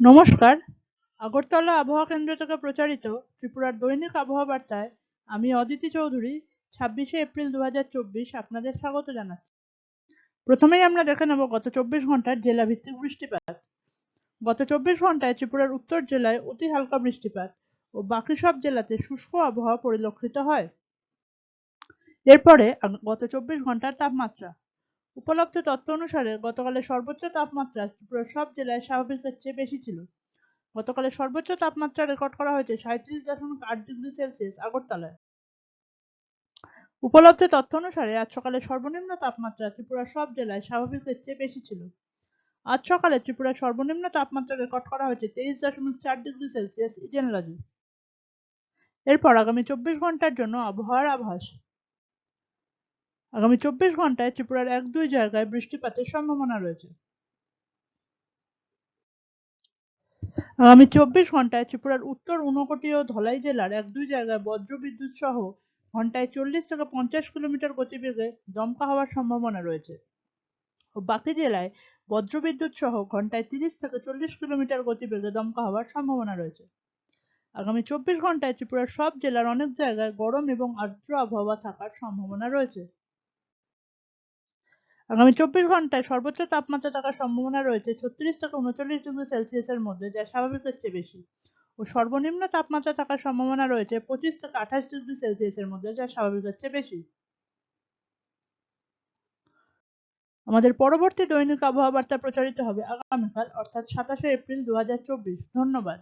নমস্কার। আগরতলা আবহাওয়া কেন্দ্র থেকে প্রচারিত ত্রিপুরার দৈনিক আবহাওয়া বার্তায় আমি অদিতি চৌধুরী, ছাব্বিশে এপ্রিল দু আপনাদের স্বাগত জানাচ্ছি। প্রথমেই আমরা দেখে নেব গত চব্বিশ ঘণ্টার জেলা ভিত্তিক বৃষ্টিপাত। গত চব্বিশ ঘন্টায় ত্রিপুরার উত্তর জেলায় অতি হালকা বৃষ্টিপাত ও বাকি সব জেলাতে শুষ্ক আবহাওয়া পরিলক্ষিত হয়। এরপরে গত চব্বিশ ঘণ্টার তাপমাত্রা। উপলব্ধ তথ্য অনুসারে গতকালের সর্বোচ্চ তাপমাত্রা ত্রিপুরার সব জেলায় স্বাভাবিকের চেয়ে বেশি ছিল। গতকালের সর্বোচ্চ তাপমাত্রা রেকর্ড করা হয়েছে সাঁত্রিশ দশমিক আট ডিগ্রি সেলসিয়াস আগরতলায়। উপলব্ধ তথ্য অনুসারে আজ সকালে সর্বনিম্ন তাপমাত্রা ত্রিপুরার সব জেলায় স্বাভাবিকের চেয়ে বেশি ছিল। আজ সকালে ত্রিপুরার সর্বনিম্ন তাপমাত্রা রেকর্ড করা হয়েছে তেইশ দশমিক চার ডিগ্রি সেলসিয়াস ইডেনলজি। এরপর আগামী চব্বিশ ঘণ্টার জন্য আবহাওয়ার আভাস। আগামী চব্বিশ ঘন্টায় ত্রিপুরার এক দুই জায়গায় বৃষ্টিপাতের সম্ভাবনা রয়েছে। আগামী চব্বিশ ঘন্টায় ত্রিপুরার উত্তর ঊনকোটি ও ধলাই জেলার এক দুই জায়গায় বজ্রবিদ্যুৎ সহ ঘন্টায় চল্লিশ থেকে পঞ্চাশ কিলোমিটার গতিবেগে দমকা হওয়ার সম্ভাবনা রয়েছে। ও বাকি জেলায় বজ্রবিদ্যুৎ সহ ঘন্টায় তিরিশ থেকে চল্লিশ কিলোমিটার গতিবেগে দমকা হওয়ার সম্ভাবনা রয়েছে। আগামী চব্বিশ ঘন্টায় ত্রিপুরার সব জেলার অনেক জায়গায় গরম এবং আর্দ্র আবহাওয়া থাকার সম্ভাবনা রয়েছে। আগামী চব্বিশ ঘন্টায় সর্বোচ্চ তাপমাত্রা থাকার সম্ভাবনা রয়েছে ছত্রিশ থেকে উনচল্লিশ ডিগ্রি সেলসিয়াসের মধ্যে, যা স্বাভাবিকের চেয়ে বেশি। ও সর্বনিম্ন তাপমাত্রা থাকার সম্ভাবনা রয়েছে পঁচিশ থেকে আঠাশ ডিগ্রি সেলসিয়াসের মধ্যে, যা স্বাভাবিকের চেয়ে বেশি। আমাদের পরবর্তী দৈনিক আবহাওয়া বার্তা প্রচারিত হবে আগামীকাল, অর্থাৎ সাতাশে এপ্রিল দু হাজার চব্বিশ। ধন্যবাদ।